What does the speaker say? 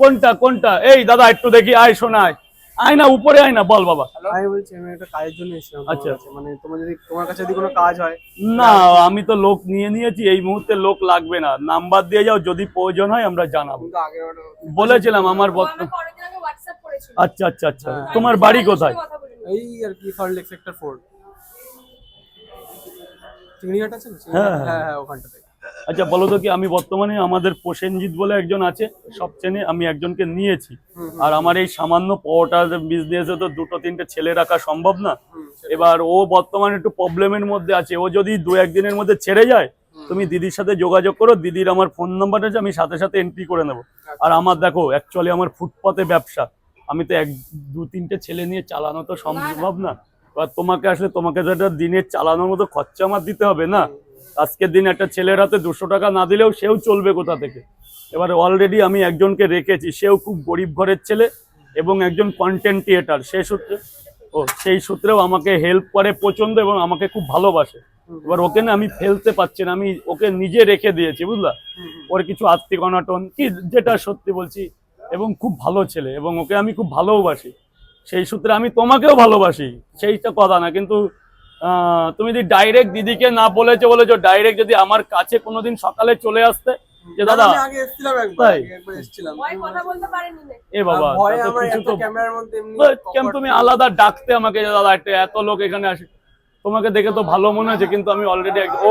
কোনটা কোনটা? এই দাদা একটু দেখি আয় শোনায় আয়। না উপরে আয় না বল বাবা। আমি বলছি আমি একটা কাজের জন্য এসেছিলাম আচ্ছা। মানে তোমার যদি তোমার কাছে যদি কোনো কাজ হয় না আমি তো লোক নিয়ে নিয়েছি এই মুহূর্তে লোক লাগবে না। নাম্বার দিয়ে যাও যদি প্রয়োজন হয় আমরা জানাব। বলেছিলাম আমার। আচ্ছা আচ্ছা আচ্ছা। হ্যাঁ। তোমার বাড়ি কোথায়। এই আর কি সল্ট লেক সেক্টর ফোর চিংড়িঘাট আছে না? হ্যাঁ, হ্যাঁ হ্যাঁ ওখানটাতে আচ্ছা বলো তো কি আমি বর্তমানে আমাদের প্রসেনজিৎ বলে একজন আছে সব চেনে আমি একজনকে নিয়েছি। আর আমার এই সামান্য পাওয়াটার বিজনেসে তো দুটো তিনটে ছেলে রাখা সম্ভব না। এবার ও বর্তমানে একটু প্রবলেমের মধ্যে আছে। ও যদি দু একদিনের মধ্যে ছেড়ে যায় তুমি দিদির সাথে যোগাযোগ করো দিদির আমার ফোন নাম্বার আছে আমি সাথে সাথে এন্ট্রি করে নেব। আর আমার দেখো অ্যাকচুয়ালি আমার ফুটপাতে ব্যবসা। আমি তো এক দু তিনটে ছেলে নিয়ে চালানো তো সম্ভব না। এবার তোমাকে আসলে তোমাকে তো দিনের চালানোর মতো খরচা আমার দিতে হবে না। আজকের দিন একটা ছেলের হাতে দুশো টাকা না দিলেও সেও চলবে কোথা থেকে? এবার অলরেডি আমি একজনকে রেখেছি, সেও খুব গরিব ঘরের ছেলে এবং একজন কন্টেন্ট ক্রিয়েটার সে সূত্রে, ও, সেই সূত্রেও আমাকে হেল্প করে প্রচণ্ড এবং আমাকে খুব ভালোবাসে। এবার ওকে না আমি ফেলতে পারছি না, আমি ওকে নিজে রেখে দিয়েছি, বুঝলা। ওর কিছু আর্থিক অনাটন, কি যেটা সত্যি বলছি, এবং খুব ভালো ছেলে এবং ওকে আমি খুব ভালোবাসি সেই সূত্রে আমি তোমাকেও ভালোবাসি, সেইটা কথা না, কিন্তু তুমি যদি ডাইরেক্ট দিদিকে না বলেছ বলেছ ডাইরেক্ট যদি আমার কাছে কোনোদিন সকালে চলে আসতে যে দাদা আমি আগে তাই? আগে একবার এসেছিলাম ভয়ে কথা বলতে পারেনি না। এ বাবা আর ভয়ে তা কিছু তো ক্যামেরার মধ্যে এমনি কেন তুমি আলাদা ডাকতে আমাকে যে দাদা এত লোক এখানে আসে তোমাকে দেখে তো ভালো মনে হয়েছে কিন্তু আমি অলরেডি ও